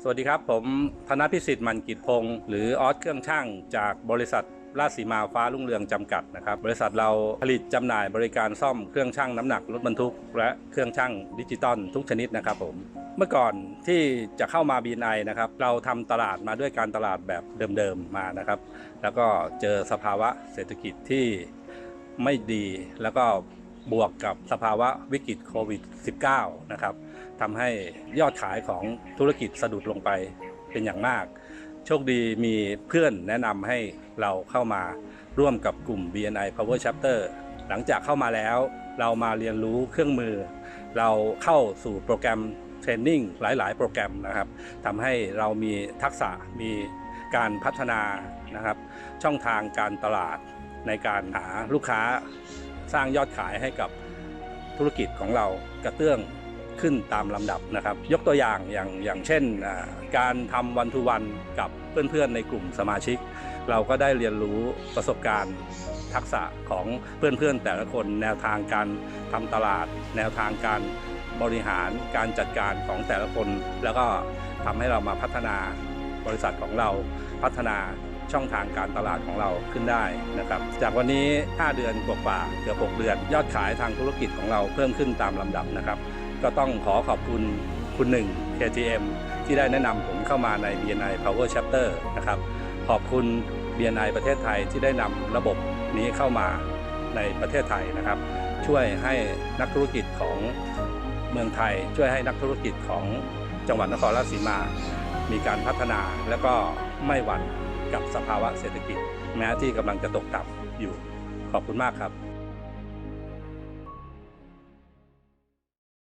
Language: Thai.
สวัสดีครับ ผมธนพิสิทธิ์มันกิจพงศ์หรือออสเครื่องช่างจากบริษัทราชสีมาฟ้ารุ่งเรืองจำกัดนะครับ บริษัทเราผลิตจำหน่ายบริการซ่อมเครื่องช่างน้ำหนักรถบรรทุก และเครื่องช่างดิจิตอลทุกชนิดนะครับผม เมื่อก่อนที่จะเข้ามา BNI นะครับ เราทำตลาดมาด้วยการตลาดแบบเดิมๆมานะครับ แล้วก็เจอสภาวะเศรษฐกิจที่ไม่ดีแล้วก็ บวกกับสภาวะวิกฤตโควิด -19 นะครับทำให้ยอดขายของธุรกิจสะดุดลงไปเป็นอย่างมาก โชคดีมีเพื่อนแนะนำให้เราเข้ามาร่วมกับกลุ่ม BNI Power Chapter หลังจากเข้ามาแล้ว เรามาเรียนรู้เครื่องมือ เราเข้าสู่โปรแกรมเทรนนิ่งหลาย ๆ โปรแกรมนะครับทำให้เรามีทักษะมีการพัฒนานะครับ ช่องทางการตลาดในการหาลูกค้า สร้างยอดขายให้กับธุรกิจของเรากระเตื้องขึ้นตามลำดับนะครับ ยกตัวอย่างอย่างอย่างเช่นการทำวันทูวันกับเพื่อนๆในกลุ่มสมาชิก เราก็ได้เรียนรู้ประสบการณ์ทักษะของเพื่อนๆแต่ละคนแนวทางการทำตลาด แนวทางการบริหารการจัดการของแต่ละคน แล้วก็ทำให้เรามาพัฒนาบริษัทของเราพัฒนา ช่องทางการตลาดของเราขึ้นได้นะครับ จากวันนี้ 5 เดือนกว่าเกือบ6เดือน ยอดขายทางธุรกิจของเราเพิ่มขึ้นตามลำดับนะครับ ก็ต้องขอขอบคุณคุณหนึ่ง KTM ที่ได้แนะนำผมเข้ามาใน BNI Power Chapter นะครับ ขอบคุณ BNI ประเทศไทยที่ได้นำระบบนี้เข้ามาในประเทศไทยนะครับ ช่วยให้นักธุรกิจของเมืองไทย ช่วยให้นักธุรกิจของจังหวัดนครราชสีมา มีการพัฒนาและก็ไม่หวั่น กับสภาวะเศรษฐกิจแม้ที่กำลังจะตกต่ำอยู่ ขอบคุณมากครับ